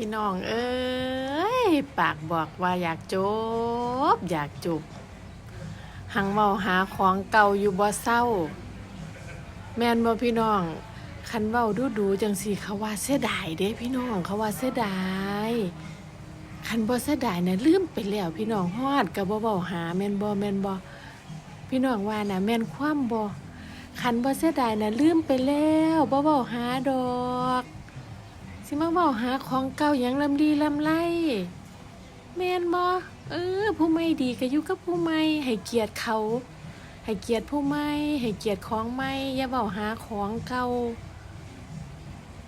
พี่น้องเอ้ยปากบอกว่าอยากจบ อยากจบหังเมาหาของเก่าอยู่บ่เศร้า แมนบ่พี่น้อง คันเว้าดูดูจังสีเขาว่าเสียดายเด้พี่น้องเขาว่าเสียดายคันบ่เสียดายนะลืมไปแล้วพี่น้องฮอดก็บ่เว้าหาแมนบ่แมนบ่พี่น้องว่านะแมนความบ่คันบ่เสียดายนะลืมไปแล้วบ่เว้าหาดอก สิมาบอกหาของเก่าอย่างลำดีลำไรแม่นบ่เออ ผู้ไม่ดีก็อยู่กับผู้ไม่ให้เกียรติเขา ให้เกียรติผู้ไม่ให้เกียรติของไม่อย่าเบาหาของเก่า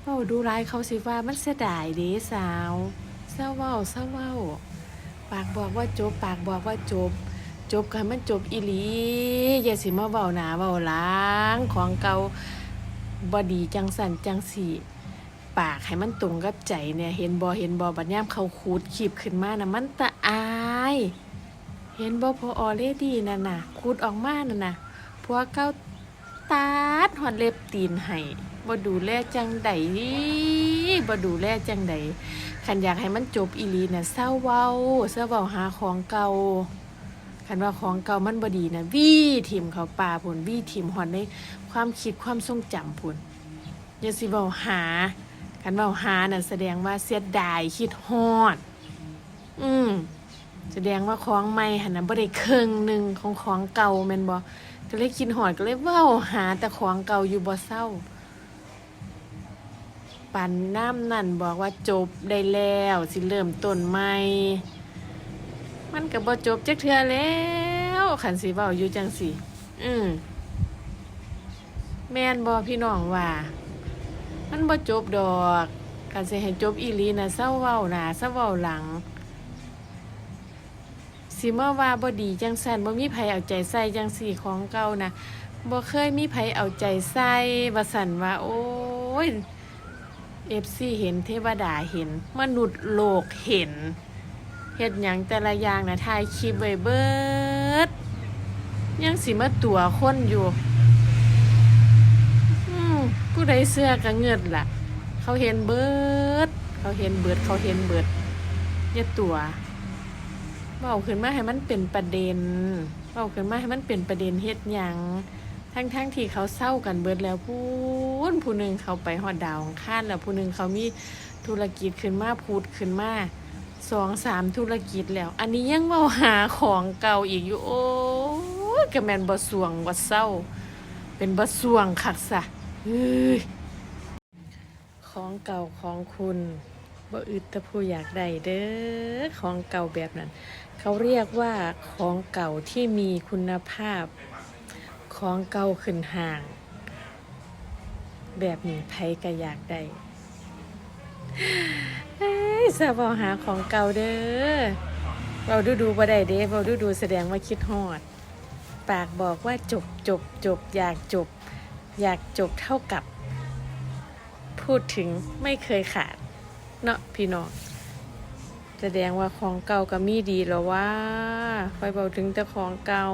เว้าดูร้ายเขาสิว่ามันเสียดายเด้สาวเศร้าเว้าเศร้าเว้าปากบอกว่าจบ ปากบอกว่าจบ จบกันมันจบอีหลีอย่าสิมาเบาหนาเบาล้างของเก่าบอดีจังสันจังสี ปากให้มันตรงกับใจเนี่ยเห็นบอเห็นบอบัดย่ามเขาขูดขีบขึ้นมานะมันตะอาย เห็นบอพออเลดีนั่นน่ะขูดออกมานั่นน่ะพวกเก้าตาดหอดเล็บตีนให้บ่ดูแลจังใดบ่ดูแลจังใดคันอยากให้มันจบอีลีน่ะเศร้าเว้าเศร้าเว้าหาของเก่าคันว่าของเก่ามันบดีนะวี่ทิมเขาป่าผุนวี่ทิมหอนในความคิดความทรงจำผุนอย่าสิเบาหา คันเบาหาน่ะแสดงว่าเสียดายคิดฮอด อืมแสดงว่าของใหม่หันนะบ่ได้ครึ่งหนึ่งของของเก่าแม่นบ่ก็เลยคิดฮอดก็เลยเว้าหาแต่ของเก่าอยู่บ่เศร้าปันน้ำนั่นบอกว่าจบได้แล้วสิเริ่มต้นใหม่มันก็บ่จบจักเทื่อแล้วขันสีเบาอยู่จังสีอืมแม่นบ่พี่น้องว่า มันบ่จบดอกกันสิให้จบอีหลีนะเศร้าเว้าหนาเศร้าเว้าหลังสิมาว่าบ่ดีจังซั่นบ่มีไผเอาใจใส่จังสี่ของเก่านะบ่เคยมีไผเอาใจใส่ว่าซั่นว่า โอ้ย FC เห็นเทวดาเห็น มนุษย์โลกเห็นเฮ็ดหยังแต่ละอย่างนะถ่ายคลิปไว้เบิด ยังสิมาตัวคนอยู่ ผู้ใดเสื้อก็เงิดล่ะ เขาเห็นเบิด เขาเห็นเบิด เขาเห็นเบิดอย่าตัวเบาขึ้นมาให้มันเป็นประเด็นเบาขึ้นมาให้มันเป็นประเด็นเฮ็ดยังทั้งทั้งๆที่เขาเศร้ากันเบิดแล้วพูนผู้หนึ่งเขาไปหอดดาวของข้านแล้วผู้หนึ่งเขามีธุรกิจขึ้นมาพูดขึ้นมาสองสามธุรกิจแล้ว อันนี้ยังเมาหาของเก่าอีกอยู่โอ้ยกระแมนบสวงบเศร้า เป็นบสวงคักซะ ของเก่าของคุณบ่อึดตะผู้อยากได้เด้อของเก่าแบบนั้น เขาเรียกว่าของเก่าที่มีคุณภาพของเก่าขึ้นห่าง แบบนี้ไผก็อยากได้เอ้ยสาวบอกหาของเก่าเด้อเราดูดูบ่ได้เด้เราดูดูแสดงว่าคิดฮอด ปากบอกว่าจบจบจบอยากจบ อยากจบเท่ากับ พูดถึงไม่เคยขาด เนาะพี่น้องแสดงว่าของเก่าก็มีดีแล้วว่าคอยบอกถึงแต่ของเก่า